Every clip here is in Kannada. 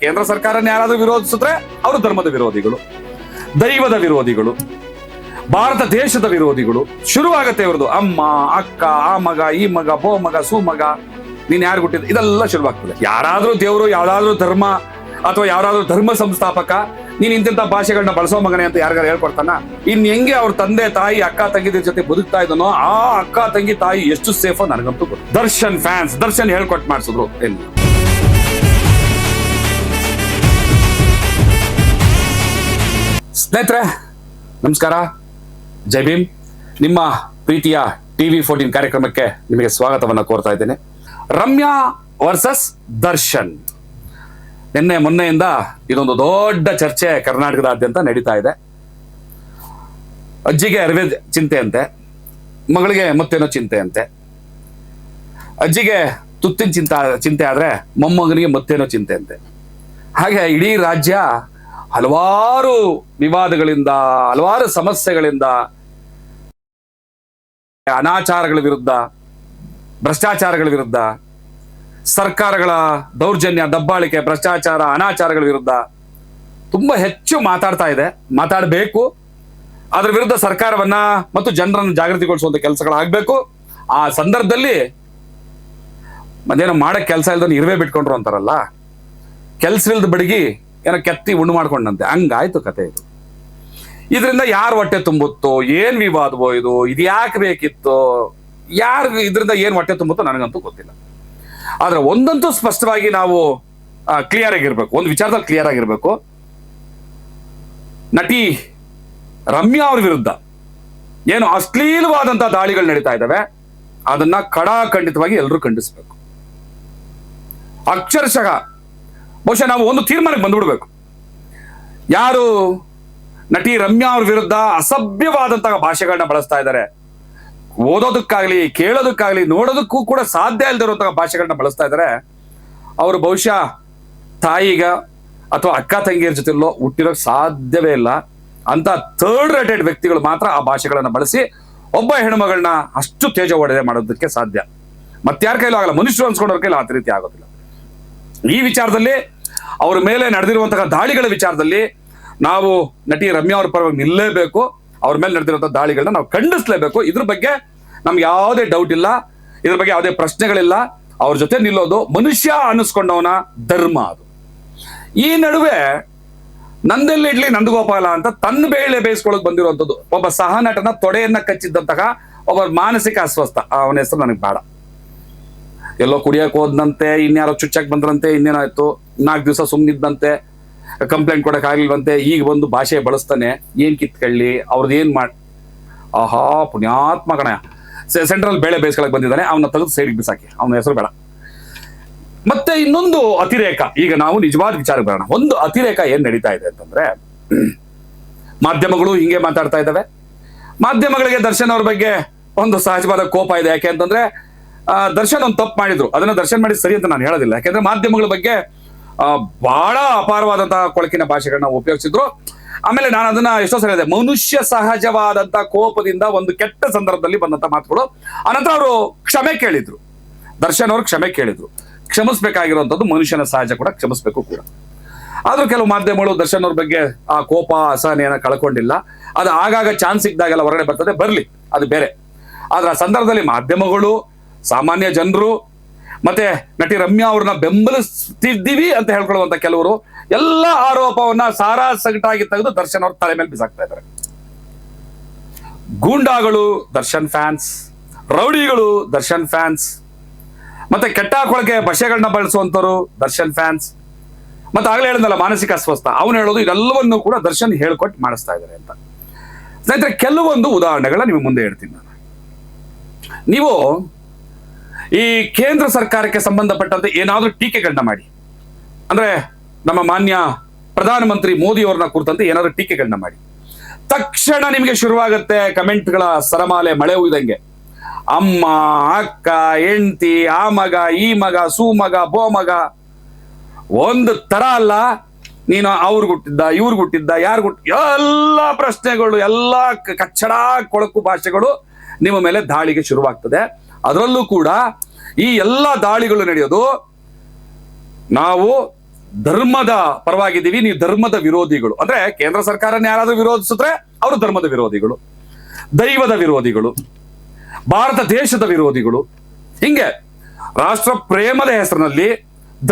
ಕೇಂದ್ರ ಸರ್ಕಾರನ ಯಾರಾದ್ರೂ ವಿರೋಧಿಸಿದ್ರೆ ಅವರು ಧರ್ಮದ ವಿರೋಧಿಗಳು, ದೈವದ ವಿರೋಧಿಗಳು, ಭಾರತ ದೇಶದ ವಿರೋಧಿಗಳು. ಶುರುವಾಗತ್ತೆ ಇವ್ರದ್ದು, ಅಮ್ಮ, ಅಕ್ಕ, ಆ ಮಗ, ಈ ಮಗ, ಬೋ ಮಗ, ಸು ಮಗ, ನೀನ್ ಯಾರು ಹುಟ್ಟಿದ ಇದೆಲ್ಲ ಶುರುವಾಗ್ತದೆ. ಯಾರಾದ್ರೂ ದೇವರು, ಯಾವ್ದಾದ್ರೂ ಧರ್ಮ ಅಥವಾ ಯಾರಾದ್ರೂ ಧರ್ಮ ಸಂಸ್ಥಾಪಕ, ನೀನ್ ಇಂತಿಂತ ಭಾಷೆಗಳನ್ನ ಬಳಸೋ ಮಗನೆ ಅಂತ ಯಾರಿಗಾರು ಹೇಳ್ಕೊಡ್ತಾನ? ಇನ್ ಹೆಂಗೆ ಅವ್ರ ತಂದೆ, ತಾಯಿ, ಅಕ್ಕ, ತಂಗಿದ್ರ ಜೊತೆ ಬದುಕ್ತಾ ಇದನೋ ಆ ಅಕ್ಕ, ತಂಗಿ, ತಾಯಿ ಎಷ್ಟು ಸೇಫೋ ನನಗಂತೂ ದರ್ಶನ್ ಫ್ಯಾನ್ಸ್, ದರ್ಶನ್ ಹೇಳ್ಕೊಟ್ ಮಾಡಿಸಿದ್ರು ಏನು ಸ್ನೇಹಿತರೆ, ನಮಸ್ಕಾರ. ಜೈ ಭೀಮ್. ನಿಮ್ಮ ಪ್ರೀತಿಯ ಟಿವಿ ಫೋರ್ಟೀನ್ ಕಾರ್ಯಕ್ರಮಕ್ಕೆ ನಿಮಗೆ ಸ್ವಾಗತವನ್ನು ಕೋರ್ತಾ ಇದ್ದೇನೆ. ರಮ್ಯಾ ವರ್ಸಸ್ ದರ್ಶನ್. ನಿನ್ನೆ ಮೊನ್ನೆಯಿಂದ ಇದೊಂದು ದೊಡ್ಡ ಚರ್ಚೆ ಕರ್ನಾಟಕದಾದ್ಯಂತ ನಡೀತಾ ಇದೆ. ಅಜ್ಜಿಗೆ ಅರಿವೆ ಚಿಂತೆ ಅಂತೆ ಮಗಳಿಗೆ ಮತ್ತೇನೋ ಚಿಂತೆ ಅಂತೆ ಅಜ್ಜಿಗೆ ತುತ್ತಿನ ಚಿಂತ, ಚಿಂತೆ ಆದರೆ ಮೊಮ್ಮಗನಿಗೆ ಮತ್ತೇನೋ ಚಿಂತೆ ಅಂತೆ ಹಾಗೆ ಇಡೀ ರಾಜ್ಯ ಹಲವಾರು ವಿವಾದಗಳಿಂದ, ಹಲವಾರು ಸಮಸ್ಯೆಗಳಿಂದ, ಅನಾಚಾರಗಳ ವಿರುದ್ಧ, ಭ್ರಷ್ಟಾಚಾರಗಳ ವಿರುದ್ಧ, ಸರ್ಕಾರಗಳ ದೌರ್ಜನ್ಯ, ದಬ್ಬಾಳಿಕೆ, ಭ್ರಷ್ಟಾಚಾರ, ಅನಾಚಾರಗಳ ವಿರುದ್ಧ ತುಂಬ ಹೆಚ್ಚು ಮಾತಾಡ್ತಾ ಇದೆ. ಮಾತಾಡಬೇಕು. ಅದರ ವಿರುದ್ಧ ಸರ್ಕಾರವನ್ನ ಮತ್ತು ಜನರನ್ನು ಜಾಗೃತಿಗೊಳಿಸುವಂತ ಕೆಲಸಗಳಾಗಬೇಕು. ಆ ಸಂದರ್ಭದಲ್ಲಿ ಮತ್ತೇನೋ ಮಾಡಕ್ಕೆ ಕೆಲಸ ಇಲ್ದನ್ನು ಇರುವೆ ಬಿಟ್ಕೊಂಡ್ರು ಅಂತಾರಲ್ಲ. ಕೆಲ್ಸವಿಲ್ದ ಬಡಗಿ ಏನೋ ಕೆತ್ತಿ ಉಣ್ಣು ಮಾಡ್ಕೊಂಡಂತೆ. ಹಂಗಾಯ್ತು ಕತೆ ಇದು. ಇದರಿಂದ ಯಾರು ಹೊಟ್ಟೆ ತುಂಬುತ್ತೋ, ಏನು ವಿವಾದವೋ ಇದು ಇದು ಯಾಕೆ ಬೇಕಿತ್ತು, ಯಾರು ಇದರಿಂದ ಏನು ಹೊಟ್ಟೆ ತುಂಬುತ್ತೋ ನನಗಂತೂ ಗೊತ್ತಿಲ್ಲ. ಆದ್ರೆ ಒಂದಂತೂ ಸ್ಪಷ್ಟವಾಗಿ ನಾವು ಕ್ಲಿಯರ್ ಆಗಿರ್ಬೇಕು. ಒಂದು ವಿಚಾರದಲ್ಲಿ ಕ್ಲಿಯರ್ ಆಗಿರ್ಬೇಕು. ನಟಿ ರಮ್ಯಾ ಅವ್ರ ವಿರುದ್ಧ ಏನು ಅಶ್ಲೀಲವಾದಂಥ ದಾಳಿಗಳು ನಡೀತಾ ಇದ್ದಾವೆ. ಅದನ್ನ ಕಡಾಖಂಡಿತವಾಗಿ ಎಲ್ಲರೂ ಖಂಡಿಸಬೇಕು. ಅಕ್ಷರಶಃ ಬಹುಶಃ ನಾವು ಒಂದು ತೀರ್ಮಾನಕ್ಕೆ ಬಂದ್ಬಿಡ್ಬೇಕು. ಯಾರು ನಟಿ ರಮ್ಯಾ ಅವ್ರ ವಿರುದ್ಧ ಅಸಭ್ಯವಾದಂತಹ ಭಾಷೆಗಳನ್ನ ಬಳಸ್ತಾ ಇದ್ದಾರೆ. ಓದೋದಕ್ಕಾಗ್ಲಿ, ಕೇಳೋದಕ್ಕಾಗ್ಲಿ, ನೋಡೋದಕ್ಕೂ ಕೂಡ ಸಾಧ್ಯ ಇಲ್ದಿರುವಂತಹ ಭಾಷೆಗಳನ್ನ ಬಳಸ್ತಾ ಇದ್ದಾರೆ. ಅವರು ಬಹುಶಃ ತಾಯಿಗ ಅಥವಾ ಅಕ್ಕ ತಂಗಿಯರ ಜೊತೆಲ್ಲೋ ಹುಟ್ಟಿರೋಕೆ ಸಾಧ್ಯವೇ ಇಲ್ಲ. ಅಂತ ಥರ್ಡ್ ರೇಟೆಡ್ ವ್ಯಕ್ತಿಗಳು ಮಾತ್ರ ಆ ಭಾಷೆಗಳನ್ನ ಬಳಸಿ ಒಬ್ಬ ಹೆಣ್ಮಗಳನ್ನ ಅಷ್ಟು ತೇಜ ಒಡೆದೆ ಮಾಡೋದಕ್ಕೆ ಸಾಧ್ಯ. ಮತ್ತಾರ ಕೈಲೂ ಆಗಲ್ಲ. ಮನುಷ್ಯರು ಅನ್ಸ್ಕೊಂಡವ್ರ ಕೈಲಿ ಆ ರೀತಿ ಆಗೋದಿಲ್ಲ. ಈ ವಿಚಾರದಲ್ಲಿ ಅವ್ರ ಮೇಲೆ ನಡೆದಿರುವಂತಹ ದಾಳಿಗಳ ವಿಚಾರದಲ್ಲಿ ನಾವು ನಟಿ ರಮ್ಯಾ ಅವ್ರ ಪರವಾಗಿ ನಿಲ್ಲೇಬೇಕು. ಅವ್ರ ಮೇಲೆ ನಡೆದಿರುವಂತಹ ದಾಳಿಗಳನ್ನ ನಾವು ಖಂಡಿಸ್ಲೇಬೇಕು. ಇದ್ರ ಬಗ್ಗೆ ನಮ್ಗೆ ಯಾವುದೇ ಡೌಟ್ ಇಲ್ಲ. ಇದ್ರ ಬಗ್ಗೆ ಯಾವುದೇ ಪ್ರಶ್ನೆಗಳಿಲ್ಲ. ಅವ್ರ ಜೊತೆ ನಿಲ್ಲೋದು ಮನುಷ್ಯ ಅನ್ನಿಸ್ಕೊಂಡವನ ಧರ್ಮ ಅದು. ಈ ನಡುವೆ ನಂದಲ್ಲಿ ಇಡ್ಲಿ ನಂದಗೋಪಾಲ ಅಂತ ತನ್ನ ಬೇಳೆ ಬೇಯಿಸ್ಕೊಳಕ್ ಬಂದಿರುವಂತದ್ದು ಒಬ್ಬ ಸಹನಟನ ತೊಡೆಯನ್ನ ಕಚ್ಚಿದ್ದಂತಹ ಒಬ್ಬ ಮಾನಸಿಕ ಅಸ್ವಸ್ಥ. ಅವನ ಹೆಸರು ನನಗೆ ಬೇಡ. ಎಲ್ಲೋ ಕುಡಿಯಕ್ ಹೋದಂತೆ ಇನ್ಯಾರೋ ಚುಚ್ಚಕ್ ಬಂದ್ರಂತೆ ಇನ್ನೇನಾಯ್ತು ನಾಲ್ಕು ದಿವಸ ಸುಮ್ಮನಿದ್ದಂತೆ ಕಂಪ್ಲೇಂಟ್ ಕೊಡಕ್ಕೆ ಆಗಿಲ್ವಂತೆ ಈಗ ಬಂದು ಭಾಷೆ ಬಳಸ್ತಾನೆ. ಏನ್ ಕಿತ್ಕೊಳ್ಳಿ ಅವ್ರದ್ದು ಏನ್ ಮಾಡ್ ಆಹಾ, ಪುಣ್ಯಾತ್ಮ ಕಣ. ಸೆಂಟ್ರಲ್ ಬೇಳೆ ಬೇಯಿಸ್ಕೊಳಕ್ ಬಂದಿದ್ದಾನೆ, ಅವನ ತೆಗೆದು ಸೈಡ್ಗೆ ಬಿಸಾಕಿ, ಅವನ ಹೆಸರು ಬೇಡ. ಮತ್ತೆ ಇನ್ನೊಂದು ಅತಿರೇಕ, ಈಗ ನಾವು ನಿಜವಾದ ವಿಚಾರ ಬರೋಣ. ಒಂದು ಅತಿರೇಕ ಏನ್ ನಡೀತಾ ಇದೆ ಅಂತಂದ್ರೆ, ಮಾಧ್ಯಮಗಳು ಹಿಂಗೆ ಮಾತಾಡ್ತಾ ಇದ್ದಾವೆ. ಮಾಧ್ಯಮಗಳಿಗೆ ದರ್ಶನ್ ಅವ್ರ ಬಗ್ಗೆ ಒಂದು ಸಹಜವಾದ ಕೋಪ ಇದೆ. ಯಾಕೆ ಅಂತಂದ್ರೆ ದರ್ಶನ್ ಒಂದು ತಪ್ಪು ಮಾಡಿದ್ರು. ಅದನ್ನ ದರ್ಶನ್ ಮಾಡಿದ್ ಸರಿ ಅಂತ ನಾನು ಹೇಳೋದಿಲ್ಲ. ಯಾಕೆಂದ್ರೆ ಮಾಧ್ಯಮಗಳ ಬಗ್ಗೆ ಬಹಳ ಅಪಾರವಾದಂತಹ ಕೊಳಕಿನ ಭಾಷೆಗಳನ್ನ ಉಪಯೋಗಿಸಿದ್ರು. ಆಮೇಲೆ ನಾನು ಅದನ್ನ ಎಷ್ಟೋ ಸರಿ ಹೇಳಿದೆ, ಮನುಷ್ಯ ಸಹಜವಾದಂತ ಕೋಪದಿಂದ ಒಂದು ಕೆಟ್ಟ ಸಂದರ್ಭದಲ್ಲಿ ಬಂದಂತ ಮಾತುಗಳು. ಅನಂತರ ಅವರು ಕ್ಷಮೆ ಕೇಳಿದ್ರು. ದರ್ಶನ್ ಅವರು ಕ್ಷಮೆ ಕೇಳಿದ್ರು. ಕ್ಷಮಿಸ್ಬೇಕಾಗಿರುವಂಥದ್ದು ಮನುಷ್ಯನ ಸಹಜ ಕೂಡ ಕ್ಷಮಿಸ್ಬೇಕು ಕೂಡ. ಆದ್ರೂ ಕೆಲವು ಮಾಧ್ಯಮಗಳು ದರ್ಶನ್ ಅವ್ರ ಬಗ್ಗೆ ಆ ಕೋಪ, ಅಸಹನೆಯನ್ನ ಕಳ್ಕೊಂಡಿಲ್ಲ. ಅದು ಆಗಾಗ ಚಾನ್ಸ್ ಸಿಕ್ಕಿದಾಗೆಲ್ಲ ಹೊರಗಡೆ ಬರ್ತದೆ, ಬರ್ಲಿ, ಅದು ಬೇರೆ. ಆದ್ರೆ ಆ ಸಂದರ್ಭದಲ್ಲಿ ಮಾಧ್ಯಮಗಳು, ಸಾಮಾನ್ಯ ಜನರು ಮತ್ತೆ ನಟಿ ರಮ್ಯಾ ಅವ್ರನ್ನ ಬೆಂಬಲಿಸ್ತಿದ್ದೀವಿ ಅಂತ ಹೇಳ್ಕೊಳ್ಳುವಂತ ಕೆಲವರು ಎಲ್ಲ ಆರೋಪವನ್ನ ಸಾರಾ ಸಗಟಾಗಿ ತೆಗೆದು ದರ್ಶನ್ ಅವ್ರ ತಲೆ ಮೇಲೆ ಬಿಸಾಕ್ತಾ ಇದ್ದಾರೆ. ಗೂಂಡಾಗಳು ದರ್ಶನ್ ಫ್ಯಾನ್ಸ್, ರೌಡಿಗಳು ದರ್ಶನ್ ಫ್ಯಾನ್ಸ್, ಮತ್ತೆ ಕೆಟ್ಟ ಕೊಳಕೆ ಭಾಷೆಗಳನ್ನ ಬಳಸುವಂತವ್ರು ದರ್ಶನ್ ಫ್ಯಾನ್ಸ್. ಮತ್ತೆ ಆಗ್ಲೇ ಹೇಳಿದ್ನಲ್ಲ ಮಾನಸಿಕ ಅಸ್ವಸ್ಥ, ಅವನು ಹೇಳೋದು ಇದೆಲ್ಲವನ್ನೂ ಕೂಡ ದರ್ಶನ್ ಹೇಳ್ಕೊಟ್ಟು ಮಾಡಿಸ್ತಾ ಇದ್ದಾರೆ ಅಂತ. ಸ್ನೇಹಿತರೆ, ಕೆಲವೊಂದು ಉದಾಹರಣೆಗಳ ನಿಮಗೆ ಮುಂದೆ ಹೇಳ್ತೀನಿ ನಾನು. ನೀವು ಈ ಕೇಂದ್ರ ಸರ್ಕಾರಕ್ಕೆ ಸಂಬಂಧಪಟ್ಟಂತೆ ಏನಾದರೂ ಟೀಕೆಗಳನ್ನ ಮಾಡಿ. ಅಂದ್ರೆ ನಮ್ಮ ಮಾನ್ಯ ಪ್ರಧಾನಮಂತ್ರಿ ಮೋದಿ ಅವ್ರನ್ನ ಕುರಿತಂತೆ ಏನಾದರೂ ಟೀಕೆಗಳನ್ನ ಮಾಡಿ. ತಕ್ಷಣ ನಿಮಗೆ ಶುರುವಾಗುತ್ತೆ ಕಮೆಂಟ್ಗಳ ಸರಮಾಲೆ, ಮಳೆ ಉಯ್ದಂಗೆ. ಅಮ್ಮ, ಅಕ್ಕ, ಹೆಂಡತಿ, ಆ ಮಗ, ಈ ಮಗ, ಸೂ ಮಗ, ಬೋ ಮಗ. ಒಂದು ತರ ಅಲ್ಲ, ನೀನು ಅವ್ರಿಗೆ ಹುಟ್ಟಿದ್ದ, ಇವ್ರಿಗೆ ಹುಟ್ಟಿದ್ದ ಯಾರು ಹುಟ್ಟ ಎಲ್ಲ ಪ್ರಶ್ನೆಗಳು, ಎಲ್ಲ ಕಚ್ಚಡ, ಕೊಳಕು ಭಾಷೆಗಳು ನಿಮ್ಮ ಮೇಲೆ ದಾಳಿಗೆ ಶುರುವಾಗ್ತದೆ. ಅದರಲ್ಲೂ ಕೂಡ ಈ ಎಲ್ಲ ದಾಳಿಗಳು ನಡೆಯೋದು ನಾವು ಧರ್ಮದ ಪರವಾಗಿದ್ದೀವಿ, ನೀವು ಧರ್ಮದ ವಿರೋಧಿಗಳು. ಅಂದ್ರೆ ಕೇಂದ್ರ ಸರ್ಕಾರನ ಯಾರಾದ್ರೂ ವಿರೋಧಿಸಿದ್ರೆ ಅವರು ಧರ್ಮದ ವಿರೋಧಿಗಳು, ದೈವದ ವಿರೋಧಿಗಳು, ಭಾರತ ದೇಶದ ವಿರೋಧಿಗಳು. ಹಿಂಗೆ ರಾಷ್ಟ್ರ ಪ್ರೇಮದ ಹೆಸರಿನಲ್ಲಿ,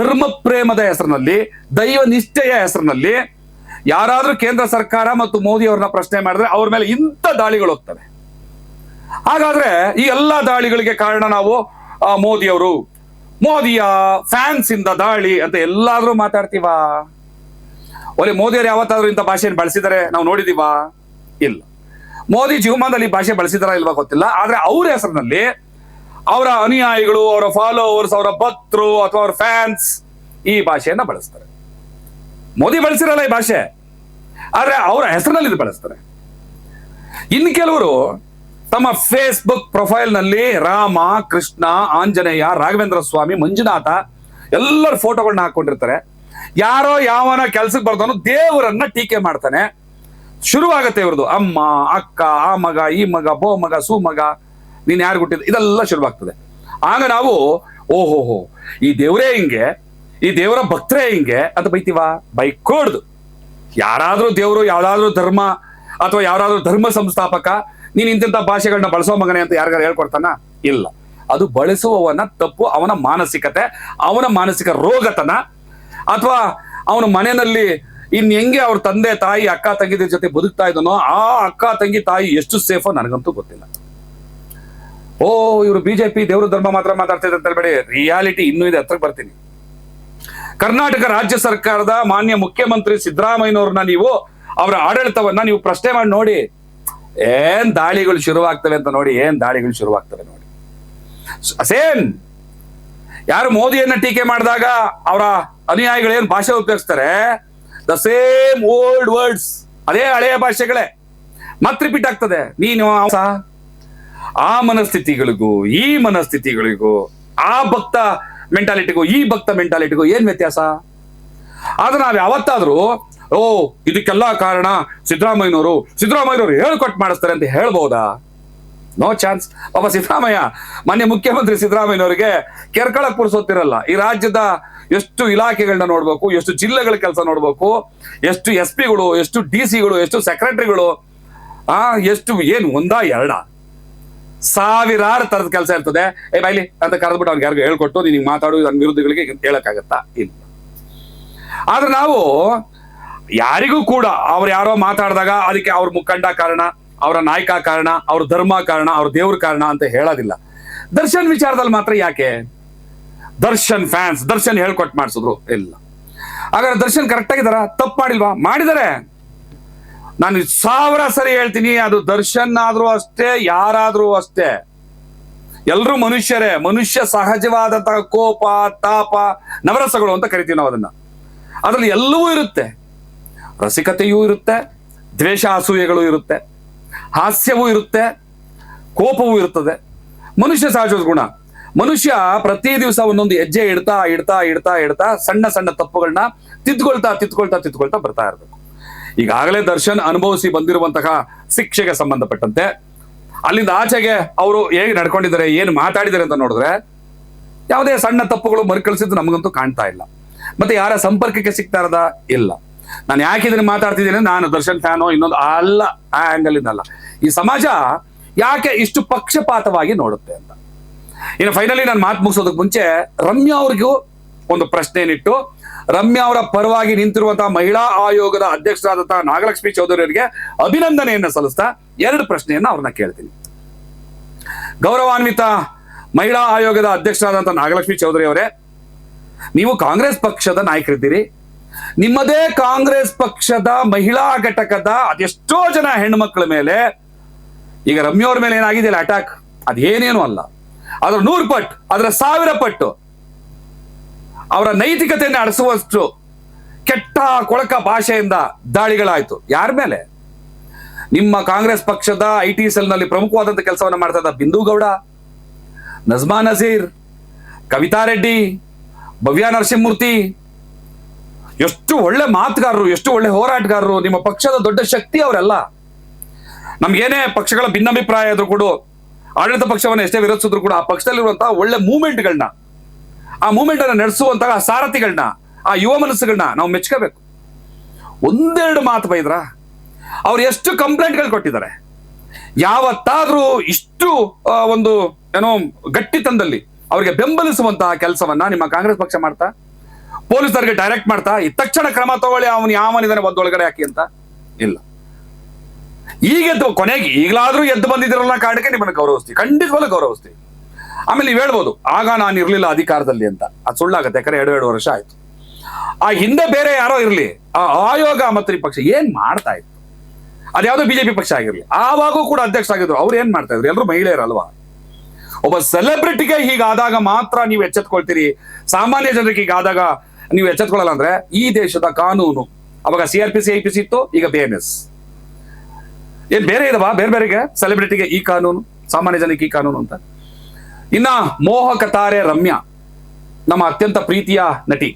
ಧರ್ಮ ಪ್ರೇಮದ ಹೆಸರಿನಲ್ಲಿ, ದೈವ ನಿಷ್ಠೆಯ ಹೆಸರಿನಲ್ಲಿ ಯಾರಾದ್ರೂ ಕೇಂದ್ರ ಸರ್ಕಾರ ಮತ್ತು ಮೋದಿ ಅವ್ರನ್ನ ಪ್ರಶ್ನೆ ಮಾಡಿದ್ರೆ ಅವ್ರ ಮೇಲೆ ಇಂಥ ದಾಳಿಗಳು ಹೋಗ್ತವೆ. ಹಾಗಾದ್ರೆ ಈ ಎಲ್ಲಾ ದಾಳಿಗಳಿಗೆ ಕಾರಣ ನಾವು ಮೋದಿಯವರು. ಮೋದಿಯ ಫ್ಯಾನ್ಸ್ ಇಂದ ದಾಳಿ ಅಂತ ಎಲ್ಲಾದ್ರೂ ಮಾತಾಡ್ತೀವ? ಒಲೆ, ಮೋದಿಯವರು ಯಾವತ್ತಾದ್ರೂ ಇಂಥ ಭಾಷೆಯನ್ನು ಬಳಸಿದರೆ ನಾವು ನೋಡಿದೀವಾ? ಇಲ್ಲ. ಮೋದಿ ಜೀವಮಾನದಲ್ಲಿ ಭಾಷೆ ಬಳಸಿದಾರ ಇಲ್ವಾ ಗೊತ್ತಿಲ್ಲ. ಆದ್ರೆ ಅವ್ರ ಹೆಸರಿನಲ್ಲಿ ಅವರ ಅನುಯಾಯಿಗಳು, ಅವರ ಫಾಲೋವರ್ಸ್ ಅವರ ಭಕ್ತರು ಅಥವಾ ಅವರ ಫ್ಯಾನ್ಸ್ ಈ ಭಾಷೆಯನ್ನ ಬಳಸ್ತಾರೆ. ಮೋದಿ ಬಳಸಿರಲ್ಲ ಈ ಭಾಷೆ. ಆದ್ರೆ ಅವರ ಹೆಸರಿನಲ್ಲಿ ಇದು ಬಳಸ್ತಾರೆ. ಇನ್ನು ಕೆಲವರು ತಮ್ಮ ಫೇಸ್ಬುಕ್ ಪ್ರೊಫೈಲ್ನಲ್ಲಿ ರಾಮ, ಕೃಷ್ಣ, ಆಂಜನೇಯ, ರಾಘವೇಂದ್ರ ಸ್ವಾಮಿ, ಮಂಜುನಾಥ ಎಲ್ಲರ ಫೋಟೋಗಳನ್ನ ಹಾಕೊಂಡಿರ್ತಾರೆ ಯಾರೋ ಯಾವನ ಕೆಲ್ಸಕ್ಕೆ ಬರ್ತಾನೋ ದೇವರನ್ನ ಟೀಕೆ ಮಾಡ್ತಾನೆ. ಶುರುವಾಗತ್ತೆ ಇವ್ರದ್ದು ಅಮ್ಮ, ಅಕ್ಕ, ಆ ಮಗ, ಈ ಮಗ, ಬೋ ಮಗ, ಸು ಮಗ, ನೀನ್ ಯಾರು ಹುಟ್ಟಿದ ಇದೆಲ್ಲ ಶುರುವಾಗ್ತದೆ. ಆಗ ನಾವು, ಓಹೋಹೋ, ಈ ದೇವರೇ ಹಿಂಗೆ, ಈ ದೇವರ ಭಕ್ತರೇ ಹಿಂಗೆ, ಅಂತ ಬೈತೀವ? ಬೈಕೋಡ್ದು. ಯಾರಾದ್ರೂ ದೇವರು, ಯಾವ್ದಾದ್ರೂ ಧರ್ಮ, ಅಥವಾ ಯಾರಾದ್ರೂ ಧರ್ಮ ಸಂಸ್ಥಾಪಕ ನೀನ್ ಇಂತಿಂತ ಭಾಷೆಗಳನ್ನ ಬಳಸೋ ಮಗನೇ ಅಂತ ಯಾರಿಗಾರು ಹೇಳ್ಕೊಡ್ತಾನ? ಇಲ್ಲ. ಅದು ಬಳಸುವವನ ತಪ್ಪು, ಅವನ ಮಾನಸಿಕತೆ, ಅವನ ಮಾನಸಿಕ ರೋಗತನ, ಅಥವಾ ಅವನ ಮನೆಯಲ್ಲಿ ಇನ್ ಹೆಂಗೆ ಅವ್ರ ತಂದೆ, ತಾಯಿ, ಅಕ್ಕ, ತಂಗಿದ್ರ ಜೊತೆ ಬದುಕ್ತಾ ಇದನೋ ಆ ಅಕ್ಕ, ತಂಗಿ, ತಾಯಿ ಎಷ್ಟು ಸೇಫೋ ನನಗಂತೂ ಗೊತ್ತಿಲ್ಲ. ಓ, ಇವರು ಬಿಜೆಪಿ ದೇವ್ರ ಧರ್ಮ ಮಾತ್ರ ಮಾತಾಡ್ತಿದ್ದಾರೆ ಅಂತ ಹೇಳ್ಬೇಡಿ. ರಿಯಾಲಿಟಿ ಇನ್ನೂ ಇದೆ ಹತ್ರಕ್ಕೆ ಬರ್ತೀನಿ. ಕರ್ನಾಟಕ ರಾಜ್ಯ ಸರ್ಕಾರದ ಮಾನ್ಯ ಮುಖ್ಯಮಂತ್ರಿ ಸಿದ್ದರಾಮಯ್ಯನವ್ರನ್ನ ನೀವು, ಅವರ ಆಡಳಿತವನ್ನ ನೀವು ಪ್ರಶ್ನೆ ಮಾಡಿ ನೋಡಿ. ಏನ್ ದಾಳಿಗಳು ಶುರುವಾಗ್ತವೆ ಅಂತ ನೋಡಿ, ಏನ್ ದಾಳಿಗಳು ಶುರುವಾಗ್ತವೆ ನೋಡಿ. ಸೇಮ್ ಯಾರು ಮೋದಿಯನ್ನ ಟೀಕೆ ಮಾಡಿದಾಗ ಅವರ ಅನುಯಾಯಿಗಳು ಏನ್ ಭಾಷೆ ಉಪಯೋಗಿಸ್ತಾರೆ? ದ ಸೇಮ್ ಓಲ್ಡ್ ವರ್ಡ್ಸ್ ಅದೇ ಹಳೆಯ ಭಾಷೆಗಳೇ. ಮತ್ ರಿಪೀಟ್ ಆಗ್ತದೆ. ನೀನು ಆ ಮನಸ್ಥಿತಿಗಳಿಗೂ, ಈ ಮನಸ್ಥಿತಿಗಳಿಗೂ, ಆ ಭಕ್ತ ಮೆಂಟಾಲಿಟಿಗೂ ಈ ಭಕ್ತ ಮೆಂಟಾಲಿಟಿಗೂ ಏನ್ ವ್ಯತ್ಯಾಸ? ಆದ್ರೆ ನಾವ್ ಯಾವತ್ತಾದ್ರೂ ಓ, ಇದಕ್ಕೆಲ್ಲ ಕಾರಣ ಸಿದ್ದರಾಮಯ್ಯನವರು. ಸಿದ್ದರಾಮಯ್ಯನವರು ಹೇಳ್ಕೊಟ್ ಮಾಡಿಸ್ತಾರೆ ಅಂತ ಹೇಳ್ಬೋದಾ? ನೋ ಚಾನ್ಸ್ ಪಾಪ ಸಿದ್ದರಾಮಯ್ಯ, ಮಾನ್ಯ ಮುಖ್ಯಮಂತ್ರಿ ಸಿದ್ದರಾಮಯ್ಯನವರಿಗೆ ಕೆರ್ಕಳ ಪುರ್ಸೋತಿರಲ್ಲ ಈ ರಾಜ್ಯದ ಎಷ್ಟು ಇಲಾಖೆಗಳನ್ನ ನೋಡ್ಬೇಕು, ಎಷ್ಟು ಜಿಲ್ಲೆಗಳ ಕೆಲಸ ನೋಡ್ಬೇಕು, ಎಷ್ಟು ಎಸ್ ಪಿಗಳು ಎಷ್ಟು ಡಿ ಸಿಗಳು, ಎಷ್ಟು ಸೆಕ್ರೆಟರಿಗಳು, ಆ, ಎಷ್ಟು, ಏನು, ಒಂದಾ, ಎರಡ? ಸಾವಿರಾರು ತರದ ಕೆಲಸ ಇರ್ತದೆ. ಏ ಬೈಲಿ ಅಂತ ಕರೆದ್ಬಿಟ್ಟು ಅವ್ರಿಗೆ ಯಾರಿಗೂ ಹೇಳ್ಕೊಟ್ಟು ನಿನಗೆ ಮಾತಾಡು ನನ್ನ ವಿರುದ್ಧಗಳಿಗೆ ಹೇಳಕ್ಕಾಗತ್ತಾ? ಇಲ್ಲ. ಆದ್ರೆ ನಾವು ಯಾರಿಗೂ ಕೂಡ ಅವ್ರು ಯಾರೋ ಮಾತಾಡಿದಾಗ ಅದಕ್ಕೆ ಅವ್ರ ಮುಖಂಡ ಕಾರಣ, ಅವರ ನಾಯಕ ಕಾರಣ, ಅವ್ರ ಧರ್ಮ ಕಾರಣ, ಅವ್ರ ದೇವ್ರ ಕಾರಣ ಅಂತ ಹೇಳೋದಿಲ್ಲ. ದರ್ಶನ್ ವಿಚಾರದಲ್ಲಿ ಮಾತ್ರ ಯಾಕೆ? ದರ್ಶನ್ ಫ್ಯಾನ್ಸ್ ದರ್ಶನ್ ಹೇಳ್ಕೊಟ್ ಮಾಡಿಸಿದ್ರು ಇಲ್ಲ. ಹಾಗಾದ್ರೆ ದರ್ಶನ್ ಕರೆಕ್ಟ್ ಆಗಿದಾರ ತಪ್ಪು ಮಾಡಿಲ್ವಾ ಮಾಡಿದರೆ. ನಾನು ಸಾವಿರ ಸರಿ ಹೇಳ್ತೀನಿ, ಅದು ದರ್ಶನ್ ಆದ್ರೂ ಅಷ್ಟೇ, ಯಾರಾದ್ರೂ ಅಷ್ಟೇ. ಎಲ್ಲರೂ ಮನುಷ್ಯರೇ, ಮನುಷ್ಯ ಸಹಜವಾದಂತಹ ಕೋಪ, ತಾಪ, ನವರಸಗಳು ಅಂತ ಕರಿತೀವಿ ನಾವು ಅದನ್ನ ಅದರಲ್ಲಿ ಎಲ್ಲವೂ ಇರುತ್ತೆ. ರಸಿಕತೆಯೂ ಇರುತ್ತೆ ದ್ವೇಷ ಅಸೂಯೆಗಳು ಇರುತ್ತೆ, ಹಾಸ್ಯವೂ ಇರುತ್ತೆ, ಕೋಪವೂ ಇರುತ್ತದೆ ಮನುಷ್ಯ ಸಹಜದ ಗುಣ. ಮನುಷ್ಯ ಪ್ರತಿ ದಿವಸ ಒಂದೊಂದು ಹೆಜ್ಜೆ ಇಡ್ತಾ ಇಡ್ತಾ ಇಡ್ತಾ ಇಡ್ತಾ ಸಣ್ಣ ಸಣ್ಣ ತಪ್ಪುಗಳನ್ನ ತಿದ್ಕೊಳ್ತಾ ತಿದ್ಕೊಳ್ತಾ ತಿದ್ಕೊಳ್ತಾ ಬರ್ತಾ ಇರಬೇಕು. ಈಗಾಗಲೇ ದರ್ಶನ್ ಅನುಭವಿಸಿ ಬಂದಿರುವಂತಹ ಶಿಕ್ಷೆಗೆ ಸಂಬಂಧಪಟ್ಟಂತೆ, ಅಲ್ಲಿಂದ ಆಚೆಗೆ ಅವರು ಹೇಗೆ ನಡ್ಕೊಂಡಿದ್ದಾರೆ, ಏನು ಮಾತಾಡಿದ್ದಾರೆ ಅಂತ ನೋಡಿದ್ರೆ ಯಾವುದೇ ಸಣ್ಣ ತಪ್ಪುಗಳು ಮರುಕಳಿಸಿದ್ದು ನಮಗಂತೂ ಕಾಣ್ತಾ ಇಲ್ಲ. ಮತ್ತೆ ಯಾರ ಸಂಪರ್ಕಕ್ಕೆ ಸಿಗ್ತಾ ಇರೋದ? ಇಲ್ಲ. ನಾನು ಯಾಕೆ ಇದನ್ನು ಮಾತಾಡ್ತಿದ್ದೀನಿ? ನಾನು ದರ್ಶನ್ ಫ್ಯಾನೋ ಇನ್ನೊಂದು ಅಲ್ಲ, ಆ ಆಂಗಲ್ ಅಲ್ಲ ಈ ಸಮಾಜ ಯಾಕೆ ಇಷ್ಟು ಪಕ್ಷಪಾತವಾಗಿ ನೋಡುತ್ತೆ ಅಂತ? ಇನ್ನು ಫೈನಲಿ ನಾನು ಮಾತು ಮುಗಿಸೋದಕ್ಕೆ ಮುಂಚೆ ರಮ್ಯಾ ಅವ್ರಿಗೂ ಒಂದು ಪ್ರಶ್ನೆಯನ್ನಿಟ್ಟು, ರಮ್ಯಾ ಅವರ ಪರವಾಗಿ ನಿಂತಿರುವಂತಹ ಮಹಿಳಾ ಆಯೋಗದ ಅಧ್ಯಕ್ಷರಾದಂತಹ ನಾಗಲಕ್ಷ್ಮಿ ಚೌಧರಿ ಅವರಿಗೆ ಅಭಿನಂದನೆಯನ್ನ ಸಲ್ಲಿಸ್ತಾ ಎರಡು ಪ್ರಶ್ನೆಯನ್ನ ಅವ್ರನ್ನ ಕೇಳ್ತೀನಿ. ಗೌರವಾನ್ವಿತ ಮಹಿಳಾ ಆಯೋಗದ ಅಧ್ಯಕ್ಷರಾದಂತಹ ನಾಗಲಕ್ಷ್ಮಿ ಚೌಧರಿ ಅವರೇ, ನೀವು ಕಾಂಗ್ರೆಸ್ ಪಕ್ಷದ ನಾಯಕರಿದ್ದೀರಿ ನಿಮ್ಮದೇ ಕಾಂಗ್ರೆಸ್ ಪಕ್ಷದ ಮಹಿಳಾ ಘಟಕದ ಅದೆಷ್ಟೋ ಜನ ಹೆಣ್ಮಕ್ಳ ಮೇಲೆ ಈಗ ರಮ್ಯವ್ರ ಮೇಲೆ ಏನಾಗಿದೆಯಲ್ಲ ಅಟ್ಯಾಕ್ ಅದೇನೇನು ಅಲ್ಲ. ಅದ್ರ ನೂರು ಪಟ್ಟು ಅದರ ಸಾವಿರ ಪಟ್ಟು ಅವರ ನೈತಿಕತೆಯನ್ನು ಅಡಿಸುವಷ್ಟು ಕೆಟ್ಟ ಕೊಳಕ ಭಾಷೆಯಿಂದ ದಾಳಿಗಳಾಯ್ತು. ಯಾರ ಮೇಲೆ? ನಿಮ್ಮ ಕಾಂಗ್ರೆಸ್ ಪಕ್ಷದ ಐ ಟಿ ಸೆಲ್ನಲ್ಲಿ ಪ್ರಮುಖವಾದಂತ ಕೆಲಸವನ್ನು ಮಾಡ್ತಾ ಇದ್ದ ಬಿಂದು ಗೌಡ, ನಜ್ಮಾ ನಜೀರ್, ಕವಿತಾ ರೆಡ್ಡಿ, ಭವ್ಯ ನರಸಿಂಹಮೂರ್ತಿ ಎಷ್ಟು ಒಳ್ಳೆ ಮಾತುಗಾರರು, ಎಷ್ಟು ಒಳ್ಳೆ ಹೋರಾಟಗಾರರು, ನಿಮ್ಮ ಪಕ್ಷದ ದೊಡ್ಡ ಶಕ್ತಿ ಅವರೆಲ್ಲ. ನಮ್ಗೇನೇ ಪಕ್ಷಗಳ ಭಿನ್ನಾಭಿಪ್ರಾಯ ಆದ್ರೂ ಕೂಡ ಆಡಳಿತ ಪಕ್ಷವನ್ನು ಎಷ್ಟೇ ವಿರೋಧಿಸಿದ್ರು ಕೂಡ ಆ ಪಕ್ಷದಲ್ಲಿರುವಂತಹ ಒಳ್ಳೆ ಮೂವ್ಮೆಂಟ್ಗಳನ್ನ, ಆ ಮೂವ್ಮೆಂಟ್ ಅನ್ನ ನಡೆಸುವಂತಹ ಸಾರಥಿಗಳನ್ನ ಆ ಯುವ ಮನಸ್ಸುಗಳನ್ನ ನಾವು ಮೆಚ್ಕೋಬೇಕು. ಒಂದೆರಡು ಮಾತು ಬೈದ್ರ? ಅವ್ರು ಎಷ್ಟು ಕಂಪ್ಲೇಂಟ್ಗಳು ಕೊಟ್ಟಿದ್ದಾರೆ? ಯಾವತ್ತಾದ್ರೂ ಇಷ್ಟು ಒಂದು, ಏನೋ ಗಟ್ಟಿತನದಲ್ಲಿ ಅವರಿಗೆ ಬೆಂಬಲಿಸುವಂತಹ ಕೆಲಸವನ್ನ ನಿಮ್ಮ ಕಾಂಗ್ರೆಸ್ ಪಕ್ಷ ಮಾಡ್ತಾ? ಪೊಲೀಸರಿಗೆ ಡೈರೆಕ್ಟ್ ಮಾಡ್ತಾ ತಕ್ಷಣ ಕ್ರಮ ತಗೊಳ್ಳಿ, ಅವನು ಯಾವನಿದಾನೆ ಒಳಗಡೆ ಹಾಕಿ ಅಂತ ಇಲ್ಲ. ಈಗ ಎದ್ದು ಕೊನೆಗೆ ಈಗಲಾದ್ರೂ ಎದ್ದು ಬಂದಿದ್ದೀರಲ್ಲ ಕಾರಣಕ್ಕೆ ನಿಮ್ಮನ್ನು ಗೌರವಿಸ್ತೀವಿ. ಖಂಡಿತವಾಗ್ಲೂ ಗೌರವಿಸ್ತೀವಿ. ಆಮೇಲೆ ನೀವು ಹೇಳ್ಬೋದು, ಆಗ ನಾನು ಇರಲಿಲ್ಲ ಅಧಿಕಾರದಲ್ಲಿ ಅಂತ. ಅದು ಸುಳ್ಳಾಗತ್ತೆ, ಯಾಕಂದ್ರೆ ಎರಡು ಎರಡು ವರ್ಷ ಆಯ್ತು. ಆ ಹಿಂದೆ ಬೇರೆ ಯಾರೋ ಇರ್ಲಿ, ಆ ಆಯೋಗ ಮತ್ತು ಪಕ್ಷ ಏನ್ ಮಾಡ್ತಾ ಇತ್ತು? ಅದ್ಯಾವುದೋ ಬಿಜೆಪಿ ಪಕ್ಷ ಆಗಿರ್ಲಿ. ಆವಾಗೂ ಕೂಡ ಅಧ್ಯಕ್ಷ ಆಗಿದ್ರು. ಅವ್ರು ಏನ್ ಮಾಡ್ತಾ ಇದ್ರು? ಎಲ್ಲರೂ ಮಹಿಳೆಯರಲ್ವಾ? ಒಬ್ಬ ಸೆಲೆಬ್ರಿಟಿಗೆ ಹೀಗಾದಾಗ ಮಾತ್ರ ನೀವು ಎಚ್ಚೆತ್ಕೊಳ್ತೀರಿ. ಸಾಮಾನ್ಯ ಜನರಿಗೆ ಹೀಗಾದಾಗ ನೀವು ಎಚ್ಚೆತ್ಕೊಳ್ಳಲ್ಲ ಅಂದ್ರೆ ಈ ದೇಶದ ಕಾನೂನು, ಅವಾಗ C R P C I P C ಇತ್ತು, ಈಗ ಬಿ ಎನ್ ಎಸ್ ಏನ್ ಬೇರೆ ಇದಾವ? ಬೇರೆ ಬೇರೆಗೆ? ಸೆಲೆಬ್ರಿಟಿಗೆ ಈ ಕಾನೂನು, ಸಾಮಾನ್ಯ ಜನಕ್ಕೆ ಈ ಕಾನೂನು ಅಂತ. ಇನ್ನ ಮೋಹಕ ತಾರೆ ರಮ್ಯಾ, ನಮ್ಮ ಅತ್ಯಂತ ಪ್ರೀತಿಯ ನಟಿ.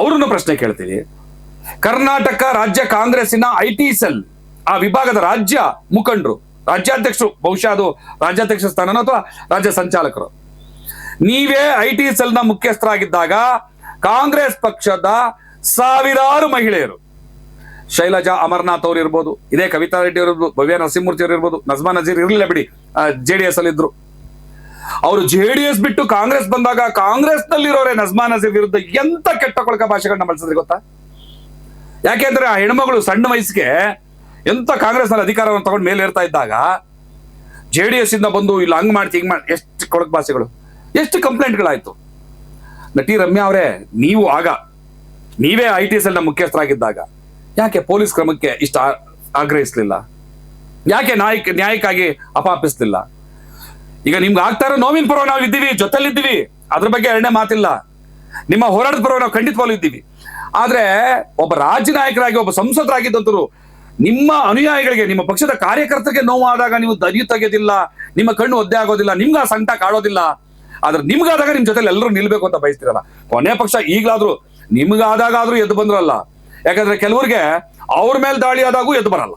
ಅವ್ರನ್ನ ಪ್ರಶ್ನೆ ಕೇಳ್ತೀವಿ. ಕರ್ನಾಟಕ ರಾಜ್ಯ ಕಾಂಗ್ರೆಸ್ಸಿನ ಐ ಟಿ ಸೆಲ್, ಆ ವಿಭಾಗದ ರಾಜ್ಯ ಮುಖಂಡರು, ರಾಜ್ಯಾಧ್ಯಕ್ಷರು, ಬಹುಶಃ ಅದು ರಾಜ್ಯಾಧ್ಯಕ್ಷ ಸ್ಥಾನನೋ ಅಥವಾ ರಾಜ್ಯ ಸಂಚಾಲಕರು. ನೀವೇ ಐ ಟಿ ಸೆಲ್ನ ಮುಖ್ಯಸ್ಥರಾಗಿದ್ದಾಗ ಕಾಂಗ್ರೆಸ್ ಪಕ್ಷದ ಸಾವಿರಾರು ಮಹಿಳೆಯರು. ಶೈಲಜಾ ಅಮರ್ನಾಥ್ ಅವ್ರು ಇರ್ಬೋದು, ಇದೇ ಕವಿತಾ ರೆಡ್ಡಿ ಅವರು ಭವ್ಯ ನರಸಿಂಹಮೂರ್ತಿ ಅವರು ಇರ್ಬೋದು, ನಜ್ಮಾ ನಜೀರ್ ಇರಲಿಲ್ಲ ಬಿಡಿ ಜೆ ಡಿ ಎಸ್ ಅಲ್ಲಿ ಇದ್ರು. ಅವರು ಜೆ ಡಿ ಎಸ್ ಬಿಟ್ಟು ಕಾಂಗ್ರೆಸ್ ಬಂದಾಗ ಕಾಂಗ್ರೆಸ್ ನಲ್ಲಿರೋರೆ ನಜ್ಮಾ ನಜೀರ್ ವಿರುದ್ಧ ಎಂತ ಕೆಟ್ಟ ಕೊಳಕ ಭಾಷೆಗಳನ್ನ ಬಳಸಿದ್ರಿ ಗೊತ್ತಾ? ಯಾಕೆಂದ್ರೆ ಆ ಹೆಣ್ಮಗಳು ಸಣ್ಣ ವಯಸ್ಸಿಗೆ ಎಂತ ಕಾಂಗ್ರೆಸ್ನಲ್ಲಿ ಅಧಿಕಾರವನ್ನು ತಗೊಂಡು ಮೇಲೆ ಇರ್ತಾ ಇದ್ದಾಗ ಜೆ ಡಿ ಎಸ್ ಇಂದ ಬಂದು, ಇಲ್ಲಿ, ಹಂಗ್ ಮಾಡ್ತಿ, ಹಿಂಗ್ ಮಾಡಿ ಎಷ್ಟು ಕೊಳಕ ಭಾಷೆಗಳು, ಎಷ್ಟು ಕಂಪ್ಲೇಂಟ್ಗಳಾಯ್ತು ನಟಿ ರಮ್ಯಾ ಅವರೇ, ನೀವು ಆಗ, ನೀವೇ ಐ ಟಿ ಎಸ್ ಎಲ್ನ ಮುಖ್ಯಸ್ಥರಾಗಿದ್ದಾಗ, ಯಾಕೆ ಪೊಲೀಸ್ ಕ್ರಮಕ್ಕೆ ಇಷ್ಟ ಆಗ್ರಹಿಸಲಿಲ್ಲ? ಯಾಕೆ ನಾಯಕ, ನ್ಯಾಯಕ್ಕಾಗಿ ಅಪಾಪಿಸ್ಲಿಲ್ಲ ಈಗ ನಿಮ್ಗೆ ಆಗ್ತಾ ಇರೋ ನೋವಿನ ಪರವಾಗಿ ನಾವು ಇದ್ದೀವಿ, ಜೊತೆಲಿದ್ದೀವಿ, ಅದ್ರ ಬಗ್ಗೆ ಎರಡನೇ ಮಾತಿಲ್ಲ. ನಿಮ್ಮ ಹೋರಾಟದ ಪರವಾಗಿ ನಾವು ಖಂಡಿತವಾಗ್ಲೂ ಇದ್ದೀವಿ. ಆದ್ರೆ, ಒಬ್ಬ ರಾಜ್ಯ ನಾಯಕರಾಗಿ ಒಬ್ಬ ಸಂಸದರಾಗಿದ್ದಂತರು ನಿಮ್ಮ ಅನುಯಾಯಿಗಳಿಗೆ, ನಿಮ್ಮ ಪಕ್ಷದ ಕಾರ್ಯಕರ್ತರಿಗೆ ನೋವಾದಾಗ ನೀವು ದರಿಯು ತೆಗೆದಿಲ್ಲ, ನಿಮ್ಮ ಕಣ್ಣು ಒದ್ದೆ ಆಗೋದಿಲ್ಲ, ನಿಮ್ಗೆ ಆ ಸಂಕಟ ಕಾಡೋದಿಲ್ಲ. ಆದ್ರೆ ನಿಮ್ಗಾದಾಗ ನಿಮ್ ಜೊತೆ ಎಲ್ಲರೂ ನಿಲ್ಬೇಕು ಅಂತ ಬಯಸ್ತಿರಲ್ಲ. ಕೊನೆ ಪಕ್ಷ ಈಗ್ಲಾದ್ರೂ ನಿಮ್ಗಾದಾಗ ಆದ್ರೂ ಎದ್ದು ಬಂದ್ರಲ್ಲ. ಯಾಕಂದ್ರೆ ಕೆಲವ್ರಿಗೆ ಅವ್ರ ಮೇಲೆ ದಾಳಿ ಆದಾಗೂ ಎದ್ದು ಬರಲ್ಲ.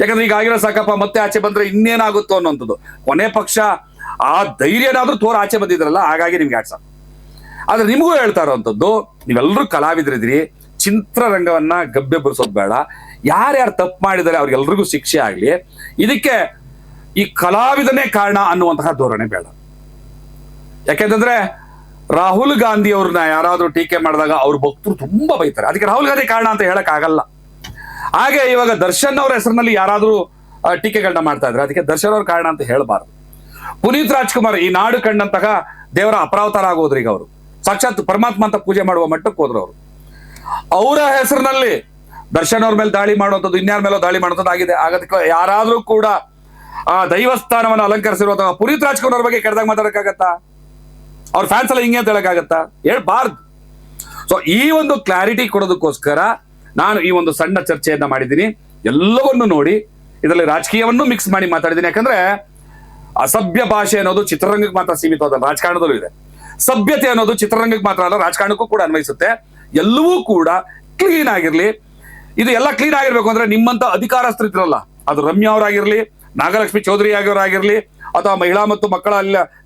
ಯಾಕಂದ್ರೆ ಈಗ ಆಗಿರೋ ಸಾಕಪ್ಪ, ಮತ್ತೆ ಆಚೆ ಬಂದ್ರೆ ಇನ್ನೇನಾಗುತ್ತೋ ಅನ್ನೋಂಥದ್ದು. ಕೊನೆ ಪಕ್ಷ ಆ ಧೈರ್ಯನಾದ್ರೂ ತೋರ ಆಚೆ ಬಂದಿದ್ರಲ್ಲ, ಹಾಗಾಗಿ ನಿಮ್ಗೆ ಆಡ್ಸ ಆದ್ರೆ ನಿಮಗೂ ಹೇಳ್ತಾ ಇರೋವಂಥದ್ದು ನೀವೆಲ್ಲರೂ ಕಲಾವಿದರಿದ್ದೀರಿ, ಚಿತ್ರರಂಗವನ್ನ ಗಬ್ಬೆ ಬರೆಸೋದು ಬೇಡ. ಯಾರ್ಯಾರು ತಪ್ಪು ಮಾಡಿದರೆ ಅವ್ರಿಗೆಲ್ರಿಗೂ ಶಿಕ್ಷೆ ಆಗ್ಲಿ. ಇದಕ್ಕೆ ಈ ಕಲಾವಿದನೇ ಕಾರಣ ಅನ್ನುವಂತಹ ಧೋರಣೆ ಬೇಡ. ಯಾಕೆಂತಂದ್ರೆ ರಾಹುಲ್ ಗಾಂಧಿ ಅವ್ರನ್ನ ಯಾರಾದ್ರೂ ಟೀಕೆ ಮಾಡಿದಾಗ ಅವ್ರ ಭಕ್ತರು ತುಂಬಾ ಬೈತಾರೆ. ಅದಕ್ಕೆ ರಾಹುಲ್ ಗಾಂಧಿ ಕಾರಣ ಅಂತ ಹೇಳಕ್ ಆಗಲ್ಲ. ಹಾಗೆ ಇವಾಗ ದರ್ಶನ್ ಅವ್ರ ಹೆಸರಿನಲ್ಲಿ ಯಾರಾದ್ರೂ ಟೀಕೆಗಳನ್ನ ಮಾಡ್ತಾ ಇದ್ರೆ ಅದಕ್ಕೆ ದರ್ಶನ್ ಅವ್ರ ಕಾರಣ ಅಂತ ಹೇಳಬಾರದು. ಪುನೀತ್ ರಾಜ್ಕುಮಾರ್ ಈ ನಾಡು ಕಂಡಂತಹ ದೇವರ ಅಪರಾವತಾರ ಆಗೋದ್ರಿ ಈಗ ಅವರು. ಸಾಕ್ಷಾತ್ ಪರಮಾತ್ಮ ಅಂತ ಪೂಜೆ ಮಾಡುವ ಮಟ್ಟಕ್ಕೆ ಹೋದ್ರು ಅವರು. ಅವರ ಹೆಸರಿನಲ್ಲಿ ದರ್ಶನ್ ಅವ್ರ ಮೇಲೆ ದಾಳಿ ಮಾಡುವಂಥದ್ದು, ಇನ್ಯಾರ ಮೇಲೆ ದಾಳಿ ಮಾಡುವಂಥದ್ದು ಆಗಿದೆ. ಆಗೋದಕ್ಕೆ ಯಾರಾದ್ರೂ ಕೂಡ, ಆ, ದೈವಸ್ಥಾನವನ್ನು ಅಲಂಕರಿಸಿರುವಂತಹ ಪುನೀತ್ ರಾಜ್ಕುಮಾರ್ ಅವ್ರ ಬಗ್ಗೆ ಕೆಡದಾಗ ಮಾತಾಡಕ್ಕಾಗತ್ತಾ? ಅವ್ರ ಫ್ಯಾನ್ಸ್ ಎಲ್ಲ ಹಿಂಗೆ ಅಂತ ಹೇಳಕ್ಕಾಗತ್ತಾ? ಹೇಳ್ಬಾರ್ದು ಸೊ ಈ ಒಂದು ಕ್ಲಾರಿಟಿ ಕೊಡೋದಕ್ಕೋಸ್ಕರ ನಾನು ಈ ಒಂದು ಸಣ್ಣ ಚರ್ಚೆಯನ್ನ ಮಾಡಿದ್ದೀನಿ. ಎಲ್ಲವನ್ನು ನೋಡಿ ಇದರಲ್ಲಿ ರಾಜಕೀಯವನ್ನು ಮಿಕ್ಸ್ ಮಾಡಿ ಮಾತಾಡಿದ್ದೀನಿ. ಯಾಕಂದ್ರೆ ಅಸಭ್ಯ ಭಾಷೆ ಅನ್ನೋದು ಚಿತ್ರರಂಗಕ್ಕೆ ಮಾತ್ರ ಸೀಮಿತವಾದ ರಾಜಕಾರಣದಲ್ಲೂ ಇದೆ. ಸಭ್ಯತೆ ಅನ್ನೋದು ಚಿತ್ರರಂಗಕ್ಕೆ ಮಾತ್ರ ಅಲ್ಲ, ರಾಜಕಾರಣಕ್ಕೂ ಕೂಡ ಅನ್ವಯಿಸುತ್ತೆ. ಎಲ್ಲವೂ ಕೂಡ ಕ್ಲೀನ್ ಆಗಿರ್ಲಿ. ಇದು ಎಲ್ಲ ಕ್ಲೀನ್ ಆಗಿರ್ಬೇಕು ಅಂದ್ರೆ ನಿಮ್ಮಂತ ಅಧಿಕಾರಸ್ಥರು ಇದ್ರಲ್ಲ ಅದು ರಮ್ಯಾ ಅವರಾಗಿರ್ಲಿ, ನಾಗಲಕ್ಷ್ಮಿ ಚೌಧರಿ ಆಗಿರೋರಾಗಿರ್ಲಿ, ಅಥವಾ ಮಹಿಳಾ ಮತ್ತು ಮಕ್ಕಳ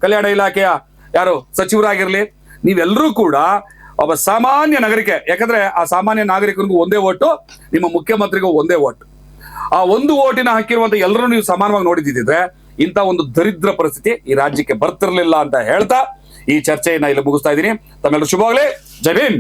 ಕಲ್ಯಾಣ ಇಲಾಖೆಯ ಯಾರು? ಸಚಿವರಾಗಿರ್ಲಿ. ನೀವೆಲ್ಲರೂ ಕೂಡ ಒಬ್ಬ ಸಾಮಾನ್ಯ ನಾಗರಿಕ, ಯಾಕಂದ್ರೆ ಆ ಸಾಮಾನ್ಯ ನಾಗರಿಕರಿಗೂ ಒಂದೇ ಓಟು, ನಿಮ್ಮ ಮುಖ್ಯಮಂತ್ರಿಗೂ ಒಂದೇ ಓಟ್. ಆ ಒಂದು ಓಟಿನ ಹಾಕಿರುವಂತ ಎಲ್ಲರೂ ನೀವು ಸಮಾನವಾಗಿ ನೋಡಿದ್ದಿದ್ರೆ ಇಂಥ ಒಂದು ದರಿದ್ರ ಪರಿಸ್ಥಿತಿ ಈ ರಾಜ್ಯಕ್ಕೆ ಬರ್ತಿರ್ಲಿಲ್ಲ ಅಂತ ಹೇಳ್ತಾ ಈ ಚರ್ಚೆಯನ್ನ ಇಲ್ಲಿ ಮುಗಿಸ್ತಾ ಇದ್ದೀನಿ. ತಮ್ಮೆಲ್ಲರೂ ಶುಭವಾಗಲಿ. ಜೈ ಭೀಮ್.